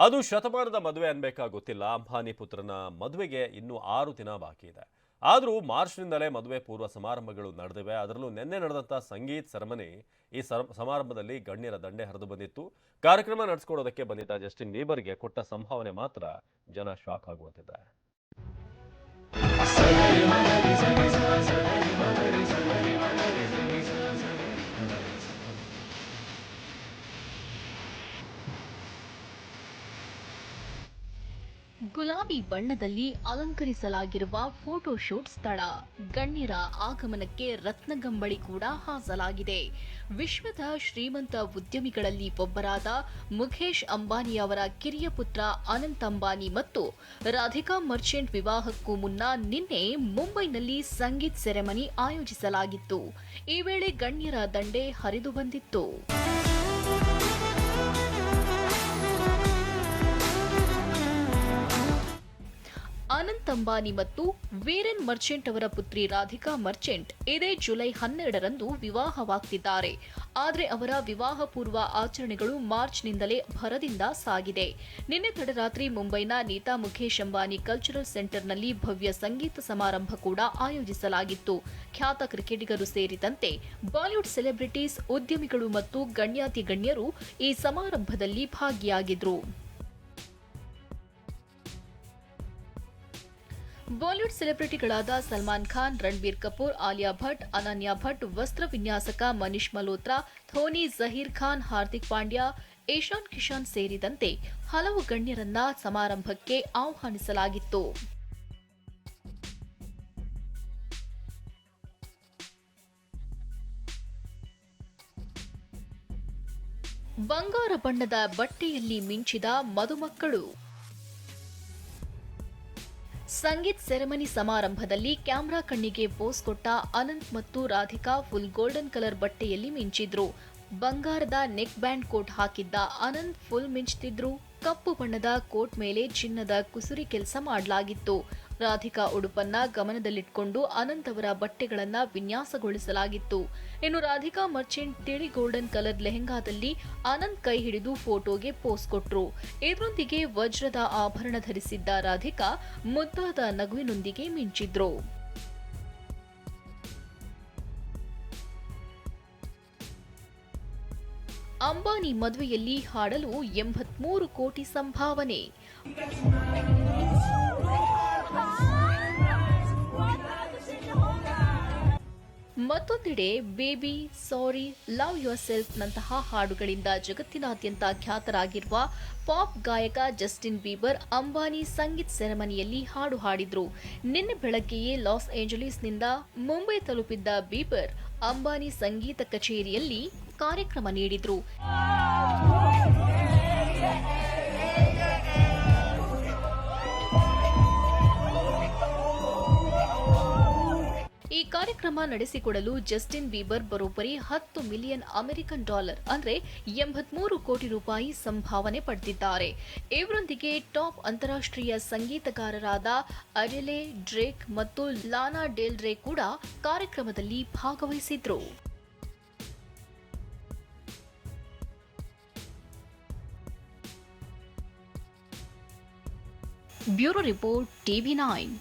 ಅದು ಶತಮಾನದ ಮದುವೆ ಅನ್ಬೇಕಾ ಗೊತ್ತಿಲ್ಲ. ಅಂಬಾನಿ ಪುತ್ರನ ಮದುವೆಗೆ ಇನ್ನೂ ಆರು ದಿನ ಬಾಕಿ ಇದೆ. ಆದರೂ ಮಾರ್ಚ್ನಿಂದಲೇ ಮದುವೆ ಪೂರ್ವ ಸಮಾರಂಭಗಳು ನಡೆದಿವೆ. ಅದರಲ್ಲೂ ನಿನ್ನೆ ನಡೆದಂಥ ಸಂಗೀತ್ ಸೆರೆಮನಿ ಈ ಸರ- ಸಮಾರಂಭದಲ್ಲಿ ಗಣ್ಯರ ದಂಡೆ ಹರಿದು ಬಂದಿತ್ತು. ಕಾರ್ಯಕ್ರಮ ನಡೆಸ್ಕೊಡೋದಕ್ಕೆ ಬಂದಿದ್ದ ಜಸ್ಟಿನ್ ಬೀಬರ್ಗೆ ಕೊಟ್ಟ ಸಂಭಾವನೆ ಮಾತ್ರ ಜನ ಶಾಕ್ ಆಗುವಂತಿದೆ. ಗುಲಾಬಿ ಬಣ್ಣದಲ್ಲಿ ಅಲಂಕರಿಸಲಾಗಿರುವ ಫೋಟೋಶೂಟ್ ಸ್ಥಳ. ಗಣ್ಯರ ಆಗಮನಕ್ಕೆ ರತ್ನಗಂಬಳಿ ಕೂಡ ಹಾಸಲಾಗಿದೆ. ವಿಶ್ವದ ಶ್ರೀಮಂತ ಉದ್ಯಮಿಗಳಲ್ಲಿ ಒಬ್ಬರಾದ ಮುಖೇಶ್ ಅಂಬಾನಿ ಅವರ ಕಿರಿಯ ಪುತ್ರ ಅನಂತ್ ಅಂಬಾನಿ ಮತ್ತು ರಾಧಿಕಾ ಮರ್ಚೆಂಟ್ ವಿವಾಹಕ್ಕೂ ಮುನ್ನ ನಿನ್ನೆ ಮುಂಬೈನಲ್ಲಿ ಸಂಗೀತ್ ಸೆರೆಮನಿ ಆಯೋಜಿಸಲಾಗಿತ್ತು. ಈ ವೇಳೆ ಗಣ್ಯರ ದಂಡೆ ಹರಿದು ಬಂದಿತ್ತು. ಅಂಬಾನಿ ಮತ್ತು ವೀರೆನ್ ಮರ್ಚೆಂಟ್ ಅವರ ಪುತ್ರಿ ರಾಧಿಕಾ ಮರ್ಚೆಂಟ್ ಇದೇ ಜುಲೈ ಹನ್ನೆರಡರಂದು ವಿವಾಹವಾಗ್ತಿದ್ದಾರೆ. ಆದರೆ ಅವರ ವಿವಾಹ ಪೂರ್ವ ಆಚರಣೆಗಳು ಮಾರ್ಚ್ನಿಂದಲೇ ಭರದಿಂದ ಸಾಗಿದೆ. ನಿನ್ನೆ ತಡರಾತ್ರಿ ಮುಂಬೈನ ನೀತಾ ಮುಖೇಶ್ ಅಂಬಾನಿ ಕಲ್ಚರಲ್ ಸೆಂಟರ್ನಲ್ಲಿ ಭವ್ಯ ಸಂಗೀತ ಸಮಾರಂಭ ಕೂಡ ಆಯೋಜಿಸಲಾಗಿತ್ತು. ಖ್ಯಾತ ಕ್ರಿಕೆಟಿಗರು ಸೇರಿದಂತೆ ಬಾಲಿವುಡ್ ಸೆಲೆಬ್ರಿಟೀಸ್, ಉದ್ಯಮಿಗಳು ಮತ್ತು ಗಣ್ಯಾತಿ ಗಣ್ಯರು ಈ ಸಮಾರಂಭದಲ್ಲಿ ಭಾಗಿಯಾಗಿದ್ರು. ಬಾಲಿವುಡ್ ಸೆಲೆಬ್ರಿಟಿಗಳಾದ ಸಲ್ಮಾನ್ ಖಾನ್, ರಣಬೀರ್ ಕಪೂರ್, ಆಲಿಯಾ ಭಟ್, ಅನನ್ಯಾ ಭಟ್, ವಸ್ತ್ರ ವಿನ್ಯಾಸಕ ಮನೀಶ್ ಮಲ್ಹೋತ್ರಾ, ಧೋನಿ, ಜಹೀರ್ ಖಾನ್, ಹಾರ್ದಿಕ್ ಪಾಂಡ್ಯ, ಏಷಾನ್ ಕಿಶಾನ್ ಸೇರಿದಂತೆ ಹಲವು ಗಣ್ಯರನ್ನ ಸಮಾರಂಭಕ್ಕೆ ಆಹ್ವಾನಿಸಲಾಗಿತ್ತು. ಬಂಗಾರ ಬಣ್ಣದ ಬಟ್ಟೆಯಲ್ಲಿ ಮಿಂಚಿದ ಮದುಮಕ್ಕಳು. ಸಂಗೀತ್ ಸೆರೆಮನಿ ಸಮಾರಂಭದಲ್ಲಿ ಕ್ಯಾಮ್ರಾ ಕಣ್ಣಿಗೆ ಪೋಸ್ ಕೊಟ್ಟ ಅನಂತ್ ಮತ್ತು ರಾಧಿಕಾ ಫುಲ್ ಗೋಲ್ಡನ್ ಕಲರ್ ಬಟ್ಟೆಯಲ್ಲಿ ಮಿಂಚಿದ್ರು. ಬಂಗಾರದ ನೆಕ್ ಬ್ಯಾಂಡ್ ಕೋಟ್ ಹಾಕಿದ್ದ ಅನಂತ್ ಫುಲ್ ಮಿಂಚ್ತಿದ್ರು. ಕಪ್ಪು ಬಣ್ಣದ ಕೋಟ್ ಮೇಲೆ ಚಿನ್ನದ ಕುಸುರಿ ಕೆಲಸ ಮಾಡಲಾಗಿತ್ತು. ರಾಧಿಕಾ ಉಡುಪನ್ನ ಗಮನದಲ್ಲಿಟ್ಕೊಂಡು ಅನಂತ್ ಅವರ ಬಟ್ಟೆಗಳನ್ನ ವಿನ್ಯಾಸಗೊಳಿಸಲಾಗಿತ್ತು. ಇನ್ನು ರಾಧಿಕಾ ಮರ್ಚೆಂಟ್ ತಿಳಿ ಗೋಲ್ಡನ್ ಕಲರ್ ಲೆಹೆಂಗಾದಲ್ಲಿ ಅನಂತ್ ಕೈ ಹಿಡಿದು ಫೋಟೋಗೆ ಪೋಸ್ ಕೊಟ್ರು. ಇದರೊಂದಿಗೆ ವಜ್ರದ ಆಭರಣ ಧರಿಸಿದ್ದ ರಾಧಿಕಾ ಮುದ್ದಾದ ನಗುವಿನೊಂದಿಗೆ ಮಿಂಚಿದ್ರು. ಅಂಬಾನಿ ಮದುವೆಯಲ್ಲಿ ಹಾಡಲು ಎಂಬತ್ಮೂರು ಕೋಟಿ ಸಂಭಾವನೆ. ಮತ್ತೊಂದೆಡೆ, baby, sorry, love yourself ನಂತಹ ಹಾಡುಗಳಿಂದ ಜಗತ್ತಿನಾದ್ಯಂತ ಖ್ಯಾತರಾಗಿರುವ ಪಾಪ್ ಗಾಯಕ ಜಸ್ಟಿನ್ ಬೀಬರ್ ಅಂಬಾನಿ ಸಂಗೀತ್ ಸೆರೆಮನಿಯಲ್ಲಿ ಹಾಡು ಹಾಡಿದ್ರು. ನಿನ್ನೆ ಬೆಳಗ್ಗೆಯೇ ಲಾಸ್ ಏಂಜಲೀಸ್ನಿಂದ ಮುಂಬೈ ತಲುಪಿದ್ದ ಬೀಬರ್ ಅಂಬಾನಿ ಸಂಗೀತ ಕಚೇರಿಯಲ್ಲಿ ಕಾರ್ಯಕ್ರಮ ನೀಡಿದ್ರು. ಈ ಕಾರ್ಯಕ್ರಮ ನಡೆಸಿಕೊಡಲು ಜಸ್ಟಿನ್ ಬೀಬರ್ ಬರೋಬ್ಬರಿ ಹತ್ತು ಮಿಲಿಯನ್ ಅಮೆರಿಕನ್ ಡಾಲರ್, ಅಂದ್ರೆ ಎಂಬತ್ಮೂರು ಕೋಟಿ ರೂಪಾಯಿ ಸಂಭಾವನೆ ಪಡೆದಿದ್ದಾರೆ ಇವರೊಂದಿಗೆ ಟಾಪ್ ಅಂತಾರಾಷ್ಟ್ರೀಯ ಸಂಗೀತಗಾರರಾದ ಅರೆಲೆ ಡ್ರೇಕ್ ಮತ್ತು ಲಾನಾ ಡೆಲ್ ರೇ ಕೂಡ ಕಾರ್ಯಕ್ರಮದಲ್ಲಿ ಭಾಗವಹಿಸಿದ್ರು. Bureau report TV nine.